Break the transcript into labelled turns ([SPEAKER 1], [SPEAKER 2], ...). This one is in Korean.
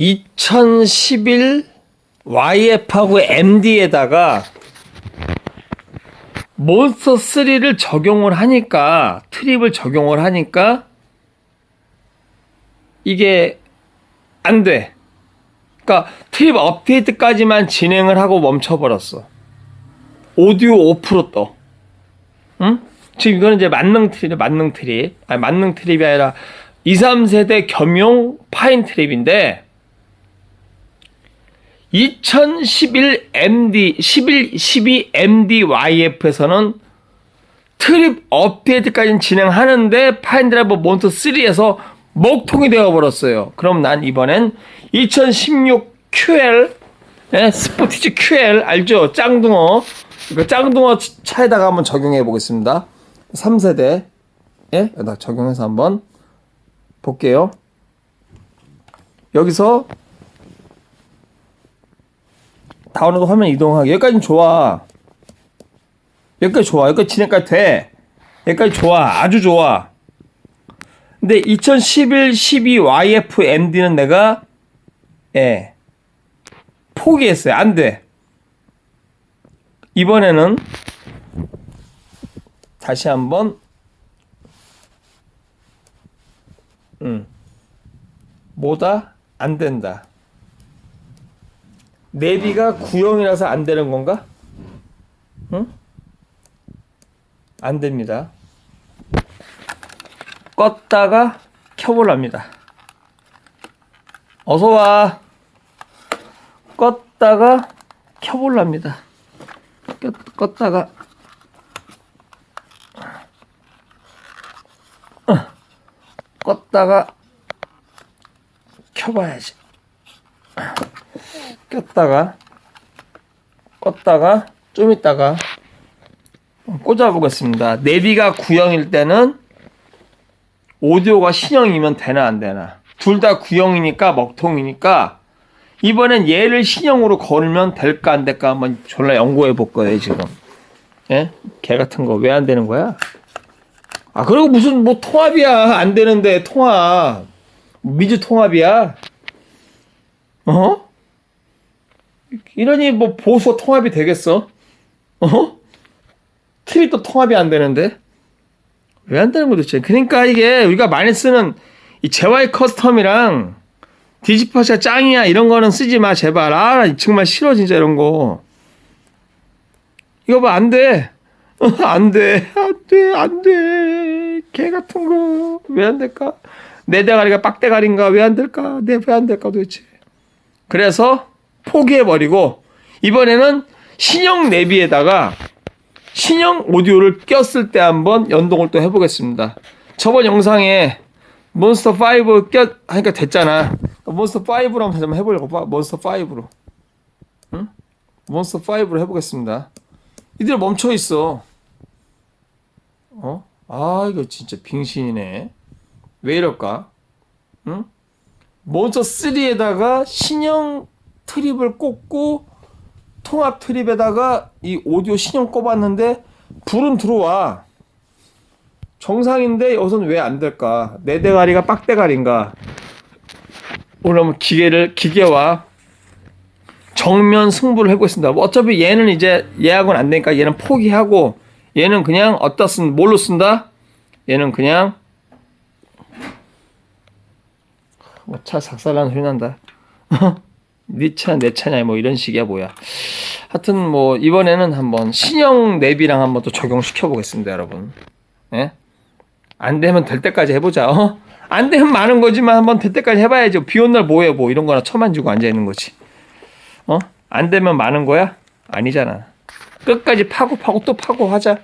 [SPEAKER 1] 2011 YF하고 MD에다가 몬스터 3를 적용을 하니까 트립을 적용을 하니까 이게 안 돼. 그러니까 트립 업데이트까지만 진행을 하고 멈춰버렸어. 오디오 5% 떠. 응? 지금 이거는 이제 만능 트립, 만능 트립. 아니, 만능 트립이 아니라 2, 3세대 겸용 파인 트립인데 2011 MD, 11, 12 MD YF에서는 트립 업데이트까지는 진행하는데 파인드라이버 몬스터 3에서 먹통이 되어버렸어요. 그럼 난 이번엔 2016 QL, 예, 스포티지 QL 알죠? 짱둥어. 그 짱둥어 차에다가 한번 적용해 보겠습니다. 3세대. 예, 여기다 적용해서 한번 볼게요. 여기서 다운로드 화면 이동하기. 여기까지는 좋아. 여기까지 좋아. 여기까지 진행까지 돼. 여기까지 좋아. 아주 좋아. 근데 2011, 12 YF MD는 내가 예 포기했어요. 안 돼. 이번에는 다시 한번 음 뭐다 안 된다. 내비가 구형이라서 안 되는 건가? 응? 안 됩니다. 껐다가 켜볼랍니다. 어서 와. 껐다가 켜볼랍니다. 껐, 껐다가 어, 껐다가 켜봐야지. 꼈다가 껐다가 좀 있다가 꽂아 보겠습니다. 내비가 구형일 때는 오디오가 신형이면 되나 안 되나. 둘 다 구형이니까 먹통이니까 이번엔 얘를 신형으로 걸면 될까 안 될까 한번 졸라 연구해 볼 거예요 지금. 예? 개 같은 거 왜 안 되는 거야? 아 그리고 무슨 뭐 통합이야 안 되는데 통합 미주 통합이야? 어? 이러니 뭐 보수 통합이 되겠어? 어? 트립도 통합이 안 되는데 왜 안 되는? 도대체 그러니까 이게 우리가 많이 쓰는 이 JY 커스텀이랑 디지파샤 짱이야 이런 거는 쓰지 마 제발 아 정말 싫어 진짜 이런 거 이거 봐 안 돼. 안 돼. 안 돼. 안 돼. 개 같은 거. 왜 안 될까? 내 대가리가 빡대가리인가? 왜 안 될까? 내 왜 안 될까 도대체? 그래서 포기해버리고 이번에는 신형 내비에다가 신형 오디오를 꼈을 때 한번 연동을 또 해보겠습니다. 저번 영상에 몬스터 5 껴, 하니까 됐잖아. 몬스터 5로 한번 다시 한번 해보려고 봐. 몬스터 5로. 응? 몬스터 5로 해보겠습니다. 이들 멈춰 있어. 어? 아, 이거 진짜 빙신이네. 왜 이럴까? 응? 몬스터 3에다가 신형 트립을 꽂고 통합 트립에다가 이 오디오 신형 꼽았는데 불은 들어와. 정상인데 여기서는 왜 안 될까? 내 대가리가 빡대가리인가? 오늘 기계를 기계와 정면 승부를 해보겠습니다. 뭐 어차피 얘는 이제 예약은 안 되니까 얘는 포기하고 얘는 그냥 어디다 쓴 뭘로 쓴다? 얘는 그냥 뭐차 삭살나는 소리 난다. 네 차, 내 차냐, 뭐 이런 식이야, 뭐야. 하여튼 뭐, 이번에는 한번 신형 내비랑 한번 또 적용시켜 보겠습니다, 여러분. 예? 안 되면 될 때까지 해보자, 어? 안 되면 많은 거지만 한번 될 때까지 해봐야죠. 비 온 날 뭐해, 뭐 이런 거나 처만 주고 앉아있는 거지. 어? 안 되면 많은 거야? 아니잖아. 끝까지 파고 파고 또 파고 하자.